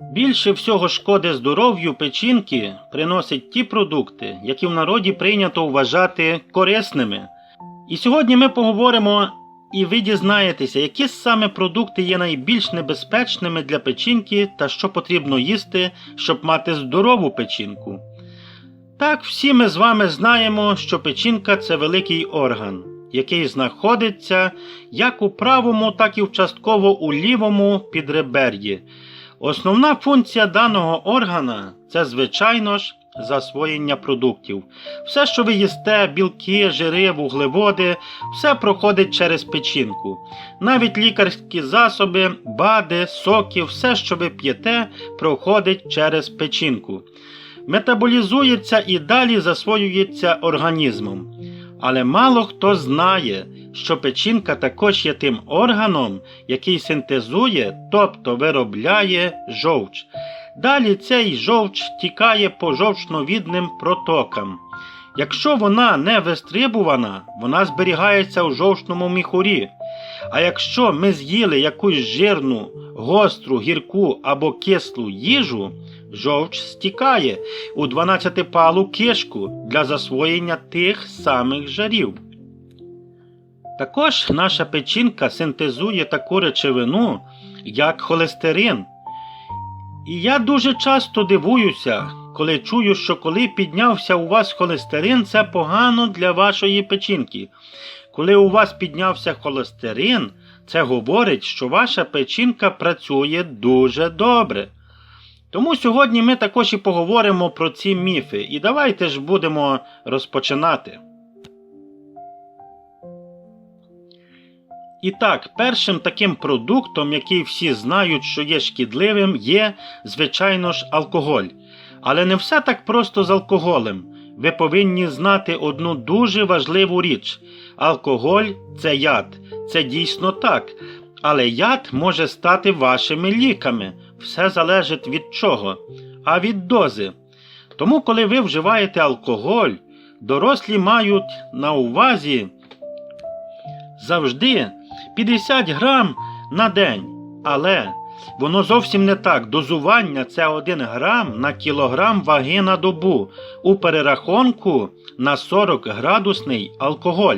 Більше всього шкоди здоров'ю печінки приносять ті продукти, які в народі прийнято вважати корисними. І сьогодні ми поговоримо і ви дізнаєтеся, які саме продукти є найбільш небезпечними для печінки та що потрібно їсти, щоб мати здорову печінку. Так, всі ми з вами знаємо, що печінка це великий орган, який знаходиться як у правому, так і частково у лівому підребер'ї. Основна функція даного органа це, звичайно ж, засвоєння продуктів. Все, що ви їсте, білки, жири, вуглеводи, все проходить через печінку. Навіть лікарські засоби, бади, соки, все, що ви п'єте, проходить через печінку. Метаболізується і далі засвоюється організмом. Але мало хто знає, що печінка також є тим органом, який синтезує, тобто виробляє жовч. Далі цей жовч тікає по жовчновідним протокам. Якщо вона не вистрибувана, вона зберігається у жовчному міхурі. А якщо ми з'їли якусь жирну, гостру, гірку або кислу їжу, жовч стікає у 12-палу кишку для засвоєння тих самих жарів. Також наша печінка синтезує таку речовину, як холестерин. І я дуже часто дивуюся, коли чую, що коли піднявся у вас холестерин, це погано для вашої печінки. Коли у вас піднявся холестерин, це говорить, що ваша печінка працює дуже добре. Тому сьогодні ми також і поговоримо про ці міфи, і давайте ж будемо розпочинати. І так, першим таким продуктом, який всі знають, що є шкідливим, є, звичайно ж, алкоголь. Але не все так просто з алкоголем. Ви повинні знати одну дуже важливу річ: алкоголь це яд. Це дійсно так. Але яд може стати вашими ліками. Все залежить від чого? А від дози. Тому, коли ви вживаєте алкоголь, дорослі мають на увазі завжди 50 грам на день. Але воно зовсім не так. Дозування це 1 грам на кілограм ваги на добу у перерахунку на 40 градусний алкоголь.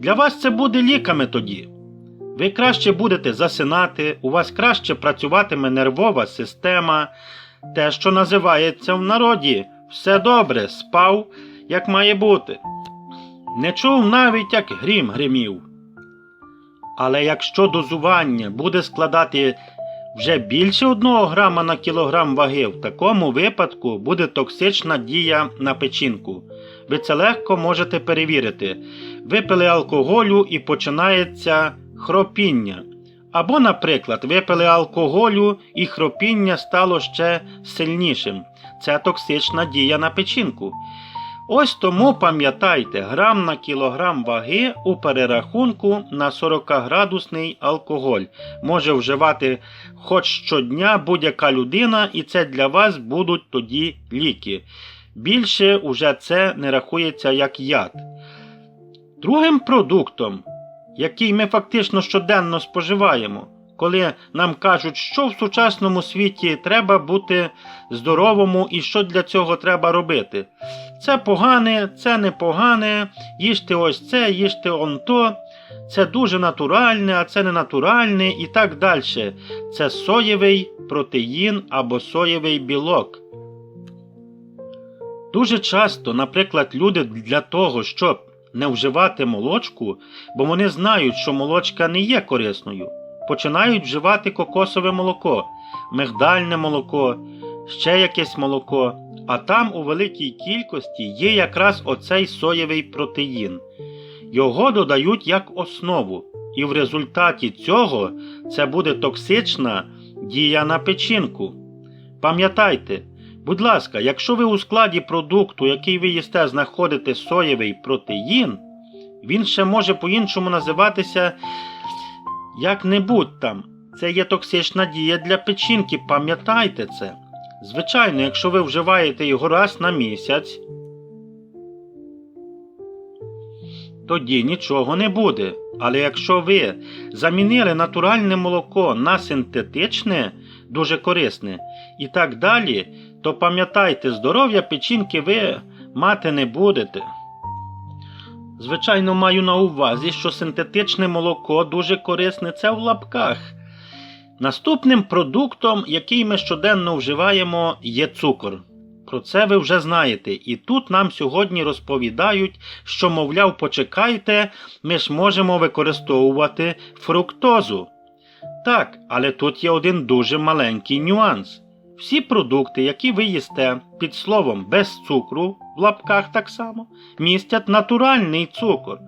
Для вас це буде ліками тоді. Ви краще будете засинати, у вас краще працюватиме нервова система, те, що називається в народі все добре, спав, як має бути. Не чув навіть, як грім гримів. Але якщо дозування буде складати вже більше 1 грама на кілограм ваги, в такому випадку буде токсична дія на печінку. Ви це легко можете перевірити. Випили алкоголю і починається хропіння. Або, наприклад, випили алкоголю і хропіння стало ще сильнішим. Це токсична дія на печінку. Ось тому пам'ятайте, грам на кілограм ваги у перерахунку на 40-градусний алкоголь може вживати хоч щодня будь-яка людина, і це для вас будуть тоді ліки. Більше уже це не рахується як яд. Другим продуктом, який ми фактично щоденно споживаємо, коли нам кажуть, що в сучасному світі треба бути здоровому і що для цього треба робити. Це погане, це непогане, їжте ось це, їжте он то. Це дуже натуральне, а це не натуральне і так далі. Це соєвий протеїн або соєвий білок. Дуже часто, наприклад, люди для того, щоб не вживати молочку, бо вони знають, що молочка не є корисною, починають вживати кокосове молоко, мигдальне молоко, ще якесь молоко, а там у великій кількості є якраз оцей соєвий протеїн. Його додають як основу, і в результаті цього це буде токсична дія на печінку. Пам'ятайте, будь ласка, якщо ви у складі продукту, який ви їсте, знаходите соєвий протеїн, він ще може по-іншому називатися як-небудь там. Це є токсична дія для печінки, пам'ятайте це. Звичайно, якщо ви вживаєте його раз на місяць, тоді нічого не буде. Але якщо ви замінили натуральне молоко на синтетичне, дуже корисне і так далі, то пам'ятайте, здоров'я печінки ви мати не будете. Звичайно, маю на увазі, що синтетичне молоко дуже корисне це в лапках. Наступним продуктом, який ми щоденно вживаємо, є цукор. Про це ви вже знаєте, і тут нам сьогодні розповідають, що, мовляв, почекайте, ми ж можемо використовувати фруктозу. Так, але тут є один дуже маленький нюанс. Всі продукти, які ви їсте під словом без цукру, в лапках так само, містять натуральний цукор.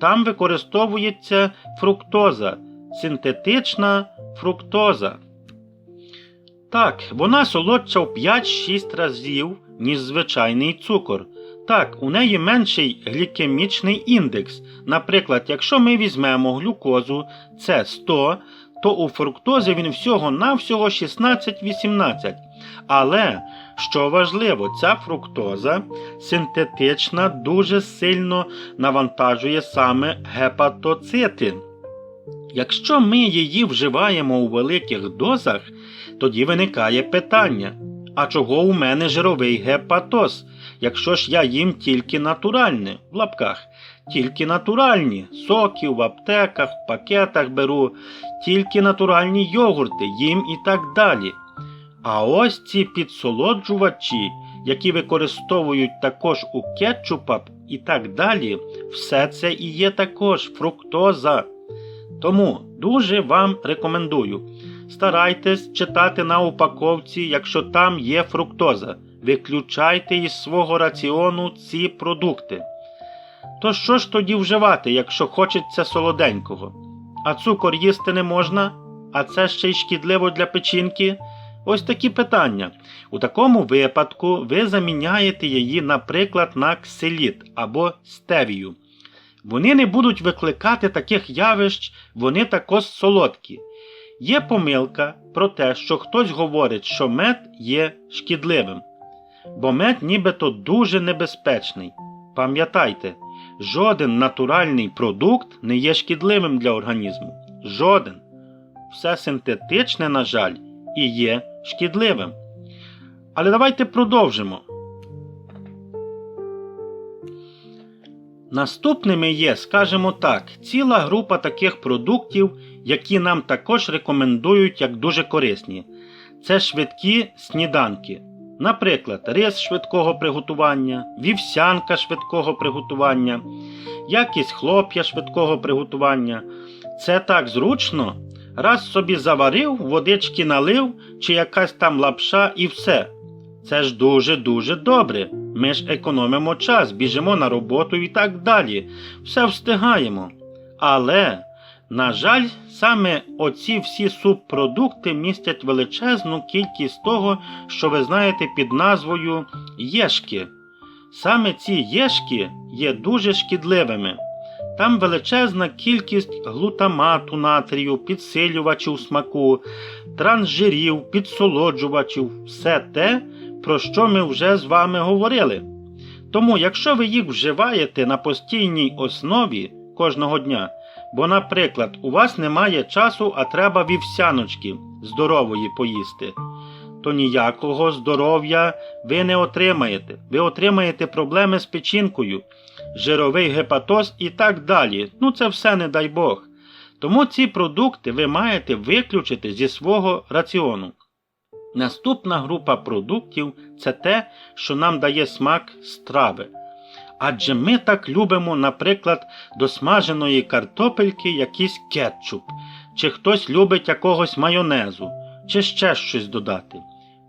Там використовується фруктоза, синтетична фруктоза. Так, вона солодша в 5-6 разів, ніж звичайний цукор. Так, у неї менший глікемічний індекс. Наприклад, якщо ми візьмемо глюкозу це 100, то у фруктози він всього-навсього 16-18. Але, що важливо, ця фруктоза синтетична дуже сильно навантажує саме гепатоцити. Якщо ми її вживаємо у великих дозах, тоді виникає питання: а чого у мене жировий гепатоз, якщо ж я їм тільки натуральне в лапках, тільки натуральні соки в аптеках, в пакетах беру, тільки натуральні йогурти, їм і так далі. А ось ці підсолоджувачі, які використовують також у кетчупах і так далі, все це і є також фруктоза. Тому дуже вам рекомендую. Старайтесь читати на упаковці, якщо там є фруктоза. Виключайте із свого раціону ці продукти. То що ж тоді вживати, якщо хочеться солоденького? А цукор їсти не можна, а це ще й шкідливо для печінки? Ось такі питання. У такому випадку ви заміняєте її, наприклад, на кселіт або стевію. Вони не будуть викликати таких явищ, вони також солодкі. Є помилка про те, що хтось говорить, що мед є шкідливим, бо мед нібито дуже небезпечний. Пам'ятайте, жоден натуральний продукт не є шкідливим для організму. Жоден. Все синтетичне, на жаль, і є шкідливим. Але давайте продовжимо. Наступними є, скажімо так, ціла група таких продуктів, які нам також рекомендують як дуже корисні. Це швидкі сніданки. Наприклад, рис швидкого приготування, вівсянка швидкого приготування, якісь хлоп'я швидкого приготування. Це так зручно. Раз собі заварив, водички налив чи якась там лапша і все. Це ж дуже-дуже добре. Ми ж економимо час, біжимо на роботу і так далі. Все встигаємо. Але, на жаль, саме оці всі субпродукти містять величезну кількість того, що ви знаєте під назвою єшки. Саме ці єшки є дуже шкідливими. Там величезна кількість глутамату натрію, підсилювачів смаку, трансжирів, підсолоджувачів, все те, про що ми вже з вами говорили. Тому, якщо ви їх вживаєте на постійній основі кожного дня, бо, наприклад, у вас немає часу, а треба вівсяночки здорової поїсти, то ніякого здоров'я ви не отримаєте. Ви отримаєте проблеми з печінкою, жировий гепатоз і так далі. Ну це все не дай Бог. Тому ці продукти ви маєте виключити зі свого раціону. Наступна група продуктів це те, що нам дає смак страви. Адже ми так любимо, наприклад, до смаженої картопельки якийсь кетчуп, чи хтось любить якогось майонезу, чи ще щось додати.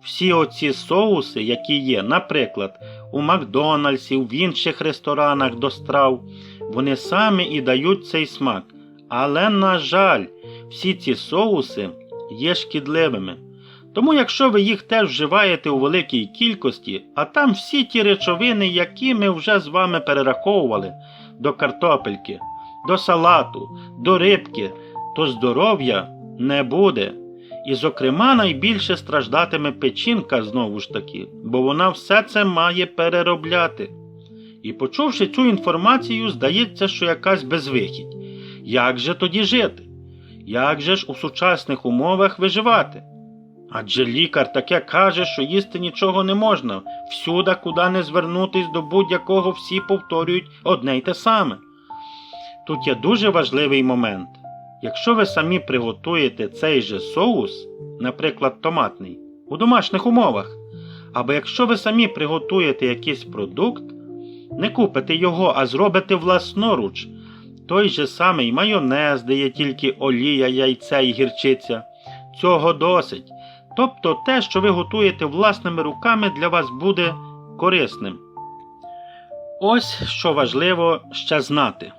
Всі оці соуси, які є, наприклад, у Макдональдсі, в інших ресторанах до страв, вони самі і дають цей смак. Але, на жаль, всі ці соуси є шкідливими. Тому, якщо ви їх теж вживаєте у великій кількості, а там всі ті речовини, які ми вже з вами перераховували до картопельки, до салату, до рибки, то здоров'я не буде. І, зокрема, найбільше страждатиме печінка знову ж таки, бо вона все це має переробляти. І почувши цю інформацію, здається, що якась безвихідь. Як же тоді жити? Як же ж у сучасних умовах виживати? Адже лікар таке каже, що їсти нічого не можна. Всюди, куди не звернутись до будь-якого, всі повторюють одне й те саме. Тут є дуже важливий момент. Якщо ви самі приготуєте цей же соус, наприклад, томатний, у домашніх умовах, або якщо ви самі приготуєте якийсь продукт, не купите його, а зробите власноруч, той же самий майонез, де є тільки олія, яйце і гірчиця, цього досить. Тобто те, що ви готуєте власними руками, для вас буде корисним. Ось що важливо ще знати.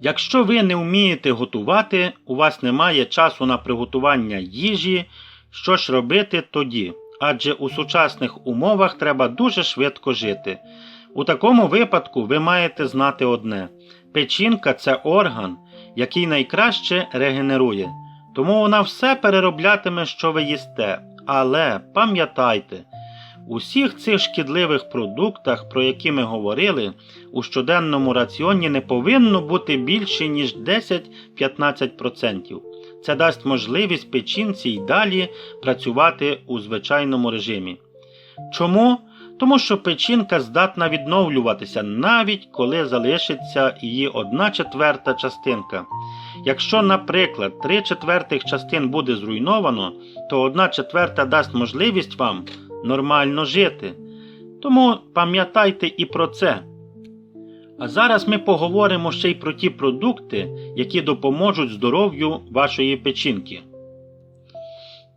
Якщо ви не вмієте готувати, у вас немає часу на приготування їжі, що ж робити тоді? Адже у сучасних умовах треба дуже швидко жити. У такому випадку ви маєте знати одне: печінка це орган, який найкраще регенерує. Тому вона все перероблятиме, що ви їсте. Але пам'ятайте, усіх цих шкідливих продуктах, про які ми говорили, у щоденному раціоні не повинно бути більше, ніж 10-15%. Це дасть можливість печінці й далі працювати у звичайному режимі. Чому? Тому що печінка здатна відновлюватися навіть коли залишиться її одна четверта частинка. Якщо, наприклад, три четвертих частин буде зруйновано, то одна четверта дасть можливість вам нормально жити. Тому пам'ятайте і про це. А зараз ми поговоримо ще й про ті продукти, які допоможуть здоров'ю вашої печінки.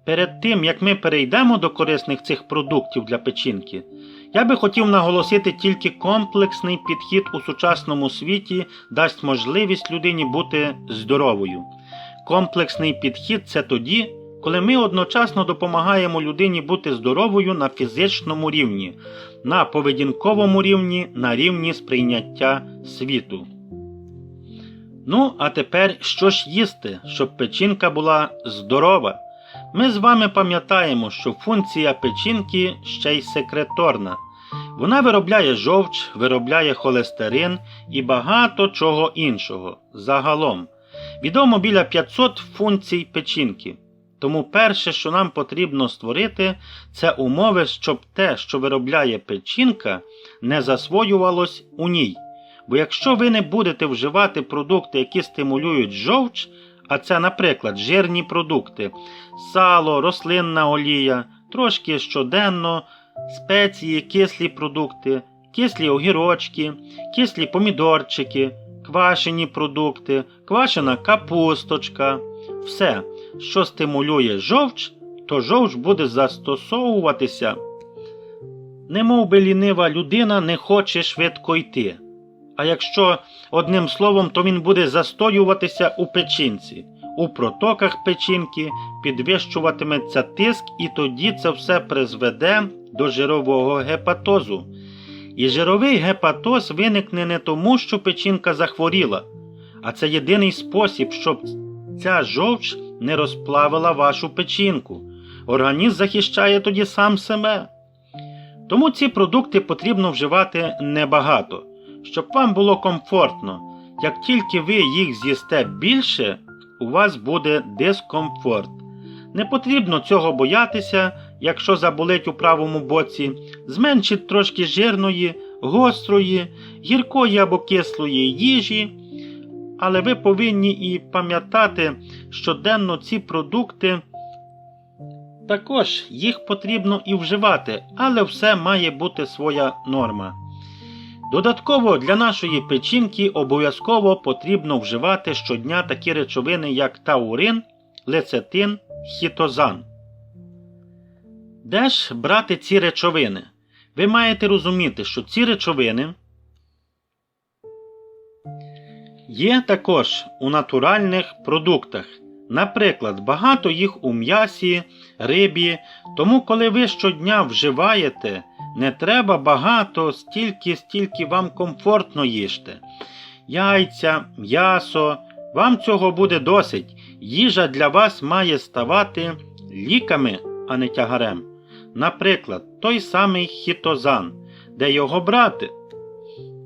Перед тим, як ми перейдемо до корисних цих продуктів для печінки, я би хотів наголосити тільки комплексний підхід у сучасному світі дасть можливість людині бути здоровою. Комплексний підхід це тоді, коли ми одночасно допомагаємо людині бути здоровою на фізичному рівні, на поведінковому рівні, на рівні сприйняття світу. Ну, а тепер що ж їсти, щоб печінка була здорова? Ми з вами пам'ятаємо, що функція печінки ще й секреторна. Вона виробляє жовч, виробляє холестерин і багато чого іншого. Загалом. Відомо біля 500 функцій печінки. Тому перше, що нам потрібно створити, це умови, щоб те, що виробляє печінка, не засвоювалось у ній. Бо якщо ви не будете вживати продукти, які стимулюють жовч, а це, наприклад, жирні продукти, сало, рослинна олія, трошки щоденно, спеції, кислі продукти, кислі огірочки, кислі помідорчики, квашені продукти, квашена капусточка. Все, що стимулює жовч, то жовч буде застосовуватися. Немов би лінива людина не хоче швидко йти. А якщо одним словом, то він буде застоюватися у печінці. У протоках печінки підвищуватиметься тиск, і тоді це все призведе до жирового гепатозу. І жировий гепатоз виникне не тому, що печінка захворіла, а це єдиний спосіб, щоб ця жовч не розплавила вашу печінку. Організм захищає тоді сам себе. Тому ці продукти потрібно вживати небагато, щоб вам було комфортно. Як тільки ви їх з'їсте більше, у вас буде дискомфорт. Не потрібно цього боятися, якщо заболить у правому боці, зменшить трошки жирної, гострої, гіркої або кислої їжі. Але ви повинні і пам'ятати, що денно ці продукти також їх потрібно і вживати, але все має бути своя норма. Додатково для нашої печінки обов'язково потрібно вживати щодня такі речовини, як таурин, лецитин, хітозан. Де ж брати ці речовини? Ви маєте розуміти, що ці речовини є також у натуральних продуктах. Наприклад, багато їх у м'ясі, рибі, тому коли ви щодня вживаєте, не треба багато, стільки, стільки вам комфортно їжте. Яйця, м'ясо, вам цього буде досить. Їжа для вас має ставати ліками, а не тягарем. Наприклад, той самий хітозан, де його брати.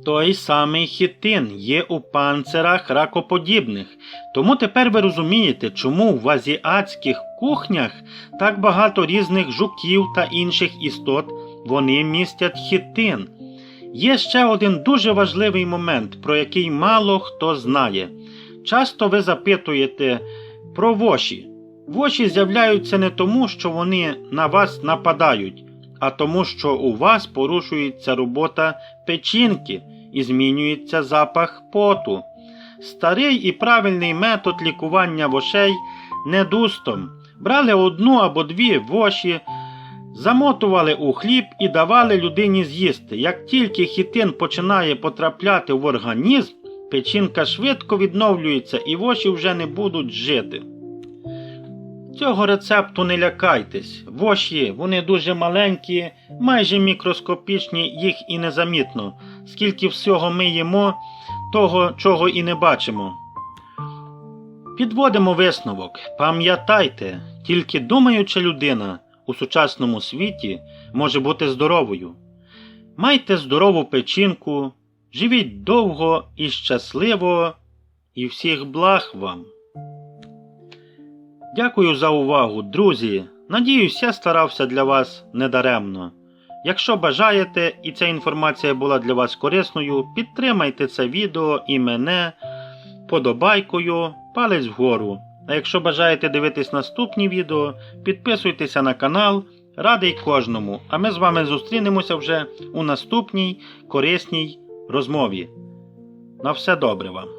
Той самий хітин є у панцирах ракоподібних. Тому тепер ви розумієте, чому в азіатських кухнях так багато різних жуків та інших істот вони містять хітин. Є ще один дуже важливий момент, про який мало хто знає. Часто ви запитуєте про воші. Воші з'являються не тому, що вони на вас нападають, а тому, що у вас порушується робота печінки і змінюється запах поту. Старий і правильний метод лікування вошей недустом. Брали одну або дві воші, замотували у хліб і давали людині з'їсти. Як тільки хітин починає потрапляти в організм, печінка швидко відновлюється і воші вже не будуть жити. Цього рецепту не лякайтесь. Воші, вони дуже маленькі, майже мікроскопічні, їх і не замітно. Скільки всього ми їмо, того, чого і не бачимо. Підводимо висновок. Пам'ятайте, тільки думаюча людина у сучасному світі може бути здоровою. Майте здорову печінку, живіть довго і щасливо, і всіх благ вам. Дякую за увагу, друзі. Надіюсь, я старався для вас недаремно. Якщо бажаєте і ця інформація була для вас корисною, підтримайте це відео і мене подобайкою, палець вгору. А якщо бажаєте дивитись наступні відео, підписуйтеся на канал. Радий кожному. А ми з вами зустрінемося вже у наступній корисній розмові. На все добре вам!